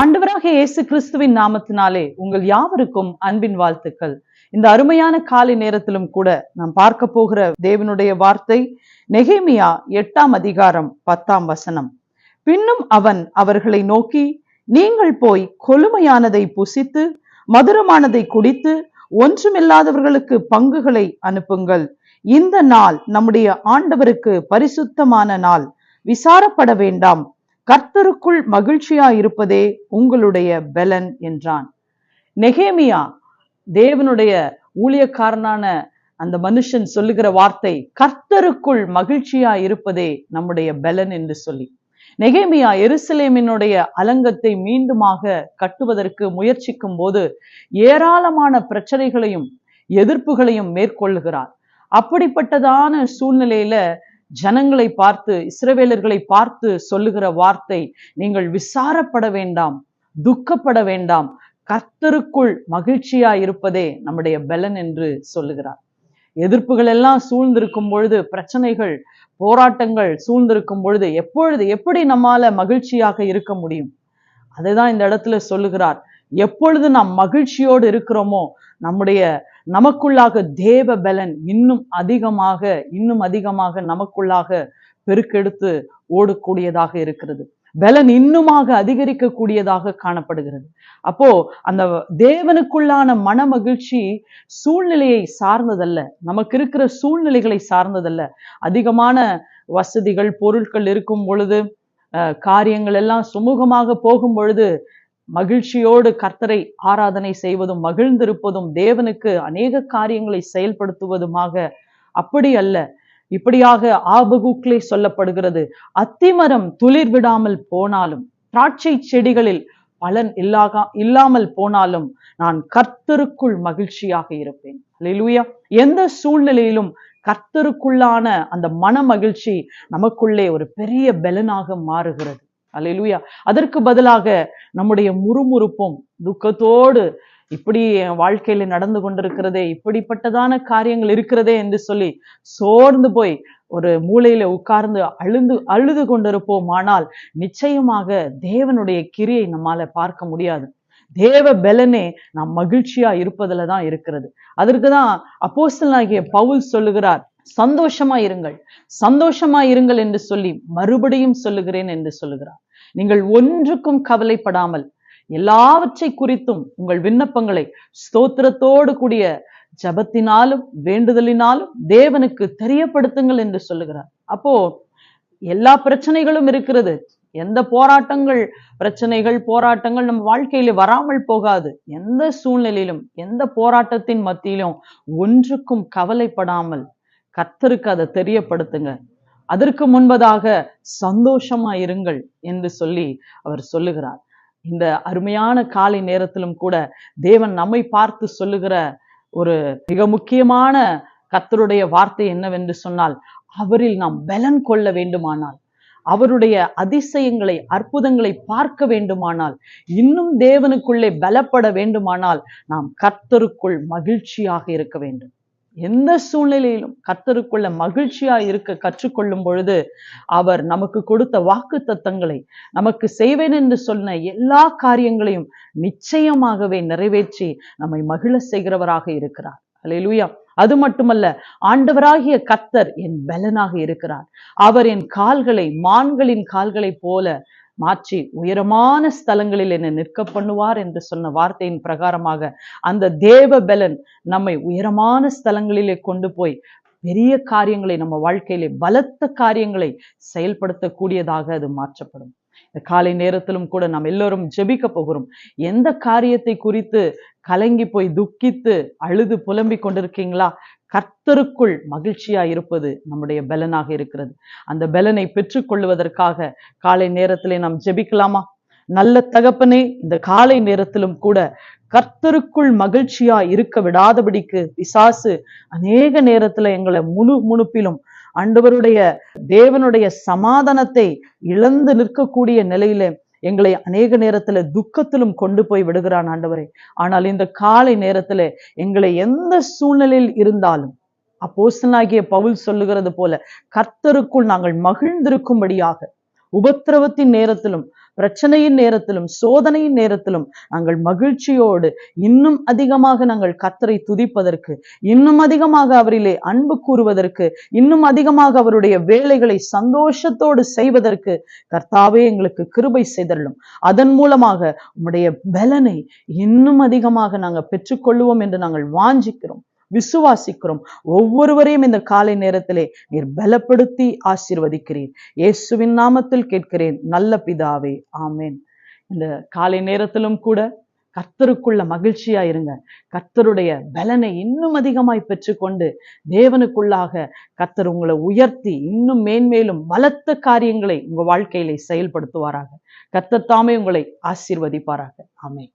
ஆண்டவராக இயேசு கிறிஸ்துவின் நாமத்தினாலே உங்கள் யாவருக்கும் அன்பின் வாழ்த்துக்கள். இந்த அருமையான காலை நேரத்திலும் கூட நாம் பார்க்க போகிற தேவனுடைய வார்த்தை நெகேமியா எட்டாம் அதிகாரம் பத்தாம் வசனம். பின்னும் அவன் அவர்களை நோக்கி நீங்கள் போய் கொழுமையானதை புசித்து மதுரமானதை குடித்து ஒன்றுமில்லாதவர்களுக்கு பங்குகளை அனுப்புங்கள். இந்த நாள் நம்முடைய ஆண்டவருக்கு பரிசுத்தமான நாள். விசாரப்பட வேண்டாம். கர்த்தருக்குள் மகிழ்ச்சியா இருப்பதே உங்களுடைய பெலன் என்றான். நெகேமியா தேவனுடைய ஊழியக்காரனான அந்த மனுஷன் சொல்லுகிற வார்த்தை கர்த்தருக்குள் மகிழ்ச்சியா இருப்பதே நம்முடைய பெலன் என்று சொல்லி. நெகேமியா எருசலேமினுடைய அலங்கத்தை மீண்டுமாக கட்டுவதற்கு முயற்சிக்கும் போது ஏராளமான பிரச்சனைகளையும் எதிர்ப்புகளையும் மேற்கொள்ளுகிறார். அப்படிப்பட்டதான சூழ்நிலையில ஜனங்களை பார்த்து இஸ்ரவேலர்களை பார்த்து சொல்லுகிற வார்த்தை நீங்கள் விசாரப்பட வேண்டாம் துக்கப்பட வேண்டாம். கர்த்தருக்குள் மகிழ்ச்சியா இருப்பதே நம்முடைய பலன் என்று சொல்லுகிறார். எதிர்ப்புகள் எல்லாம் சூழ்ந்திருக்கும் பொழுது பிரச்சனைகள் போராட்டங்கள் சூழ்ந்திருக்கும் பொழுது எப்பொழுது எப்படி நம்மால மகிழ்ச்சியாக இருக்க முடியும்? அதுதான் இந்த இடத்துல சொல்லுகிறார். எப்பொழுது நாம் மகிழ்ச்சியோடு இருக்கிறோமோ நம்முடைய நமக்குள்ளாக தேவ பலன் இன்னும் அதிகமாக இன்னும் அதிகமாக நமக்குள்ளாக பெருக்கெடுத்து ஓடக்கூடியதாக இருக்கிறது. பலன் இன்னுமாக அதிகரிக்கக்கூடியதாக காணப்படுகிறது. அப்போ அந்த தேவனுக்குள்ளான மன மகிழ்ச்சி சூழ்நிலையை சார்ந்ததல்ல. நமக்கு இருக்கிற சூழ்நிலைகளை சார்ந்ததல்ல. அதிகமான வசதிகள் பொருட்கள் இருக்கும் பொழுது அஹ், காரியங்கள் எல்லாம் சுமூகமாக போகும் பொழுது மகிழ்ச்சியோடு கர்த்தரை ஆராதனை செய்வதும் மகிழ்ந்திருப்பதும் தேவனுக்கு அநேக காரியங்களை செயல்படுத்துவதுமாக அப்படி அல்ல. இப்படியாக ஆபகுக்லே சொல்லப்படுகிறது அத்திமரம் துளிர் விடாமல் போனாலும் திராட்சை செடிகளில் பலன் இல்லாக இல்லாமல் போனாலும் நான் கர்த்தருக்குள் மகிழ்ச்சியாக இருப்பேன். அல்லேலூயா எந்த சூழ்நிலையிலும் கர்த்தருக்குள்ளான அந்த மன மகிழ்ச்சி நமக்குள்ளே ஒரு பெரிய பலனாக மாறுகிறது. அல்லேலூயா. அதற்கு பதிலாக நம்முடைய முறுமுறுப்பும் துக்கத்தோடு இப்படி என் வாழ்க்கையில நடந்து கொண்டிருக்கிறதே இப்படிப்பட்டதான காரியங்கள் இருக்கிறதே என்று சொல்லி சோர்ந்து போய் ஒரு மூலையில உட்கார்ந்து அழுந்து அழுது கொண்டிருப்போம். ஆனால் நிச்சயமாக தேவனுடைய கிரியை நம்மால பார்க்க முடியாது. தேவ பலனே நாம் மகிழ்ச்சியா இருப்பதுல தான் இருக்கிறது. அதற்கு தான் அப்போஸ்தலனாகிய பவுல் சொல்லுகிறார் சந்தோஷமா இருங்கள். சந்தோஷமா இருங்கள் என்று சொல்லி மறுபடியும் சொல்லுகிறேன் என்று சொல்லுகிறார். நீங்கள் ஒன்றுக்கும் கவலைப்படாமல் எல்லாவற்றை குறித்தும் உங்கள் விண்ணப்பங்களை ஸ்தோத்திரத்தோடு கூடிய ஜபத்தினாலும் வேண்டுதலினாலும் தேவனுக்கு தெரியப்படுத்துங்கள் என்று சொல்லுகிறார். அப்போ எல்லா பிரச்சனைகளும் இருக்கிறது. எந்த போராட்டங்கள் பிரச்சனைகள் போராட்டங்கள் நம்ம வாழ்க்கையில வராமல் போகாது. எந்த சூழ்நிலையிலும் எந்த போராட்டத்தின் மத்தியிலும் ஒன்றுக்கும் கவலைப்படாமல் கத்தருக்கு அதை தெரியப்படுத்துங்க. அதற்கு முன்பதாக சந்தோஷமா இருங்கள் என்று சொல்லி அவர் சொல்லுகிறார். இந்த அருமையான காலை நேரத்திலும் கூட தேவன் நம்மை பார்த்து சொல்லுகிற ஒரு மிக முக்கியமான கத்தருடைய வார்த்தை என்னவென்று சொன்னால் அவரில் நாம் பலன் கொள்ள வேண்டுமானால் அவருடைய அதிசயங்களை அற்புதங்களை பார்க்க வேண்டுமானால் இன்னும் தேவனுக்குள்ளே பலப்பட வேண்டுமானால் நாம் கர்த்தருக்குள் மகிழ்ச்சியாக இருக்க வேண்டும். எந்த சூழ்நிலையிலும் கர்த்தருக்குள்ள மகிழ்ச்சியா இருக்க கற்றுக்கொள்ளும் பொழுது அவர் நமக்கு கொடுத்த வாக்கு தத்தங்களை நமக்கு செய்வேன் என்று சொன்ன எல்லா காரியங்களையும் நிச்சயமாகவே நிறைவேற்றி நம்மை மகிழ செய்கிறவராக இருக்கிறார். அலையிலுயா அது மட்டுமல்ல ஆண்டவராகிய கத்தர் என் பலனாக இருக்கிறார். அவர் என் கால்களை மான்களின் கால்களைப் போல மாற்றி உயரமான ஸ்தலங்களில் என்னை நிற்க பண்ணுவார் என்று சொன்ன வார்த்தையின் பிரகாரமாக அந்த தேவ பலன் நம்மை உயரமான ஸ்தலங்களிலே கொண்டு போய் பெரிய காரியங்களை நம்ம வாழ்க்கையிலே பலத்த காரியங்களை செயல்படுத்தக்கூடியதாக அது மாற்றப்படும். இந்த காலை நேரத்திலும் கூட நாம் எல்லோரும் ஜெபிக்க போகிறோம். எந்த காரியத்தை குறித்து கலங்கி போய் துக்கித்து அழுது புலம்பிக் கொண்டிருக்கீங்களா? கர்த்தருக்குள் மகிழ்ச்சியா இருப்பது நம்முடைய பலனாக இருக்கிறது. அந்த பலனை பெற்றுக்கொள்வதற்காக காலை நேரத்திலே நாம் ஜெபிக்கலாமா? நல்ல தகப்பனே இந்த காலை நேரத்திலும் கூட கர்த்தருக்குள் மகிழ்ச்சியா இருக்க விடாதபடிக்கு பிசாசு அநேக நேரத்துல எங்களை முழு முணுப்பிலும் ஆண்டவருடைய தேவனுடைய சமாதானத்தை இழந்து நிற்கக்கூடிய நிலையில எங்களை அநேக நேரத்துல துக்கத்திலும் கொண்டு போய் விடுகிறான் ஆண்டவரே. ஆனால் இந்த காலை நேரத்துல எங்களை எந்த சூழ்நிலையில் இருந்தாலும் அப்போசனாகிய பவுல் சொல்லுகிறது போல கர்த்தருக்குள் நாங்கள் மகிழ்ந்திருக்கும்படியாக உபத்திரவத்தின் நேரத்திலும் பிரச்சனையின் நேரத்திலும் சோதனையின் நேரத்திலும் நாங்கள் மகிழ்ச்சியோடு இன்னும் அதிகமாக நாங்கள் கத்தரை துதிப்பதற்கு இன்னும் அதிகமாக அவரிலே அன்பு கூறுவதற்கு இன்னும் அதிகமாக அவருடைய வேலைகளை சந்தோஷத்தோடு செய்வதற்கு கர்த்தாவே எங்களுக்கு கிருபை செய்தரலும் அதன் மூலமாக உம்முடைய பலனை இன்னும் அதிகமாக நாங்கள் பெற்றுக்கொள்வோம் என்று நாங்கள் வாஞ்சிக்கிறோம். விசுவாசிக்கிறோம். ஒவ்வொருவரையும் இந்த காலை நேரத்திலே நீர் பலப்படுத்தி ஆசீர்வதிக்கிறீர். இயேசுவின் நாமத்தில் கேட்கிறேன் நல்ல பிதாவே ஆமேன். இந்த காலை நேரத்திலும் கூட கர்த்தருக்குள்ள மகிழ்ச்சியா இருங்க. கர்த்தருடைய பலனை இன்னும் அதிகமாய் பெற்றுக்கொண்டு தேவனுக்குள்ளாக கர்த்தர் உங்களை உயர்த்தி இன்னும் மேன்மேலும் பலத்த காரியங்களை உங்க வாழ்க்கையில செயல்படுத்துவாராக. கர்த்தர் தாமே உங்களை ஆசீர்வதிப்பாராக. ஆமென்.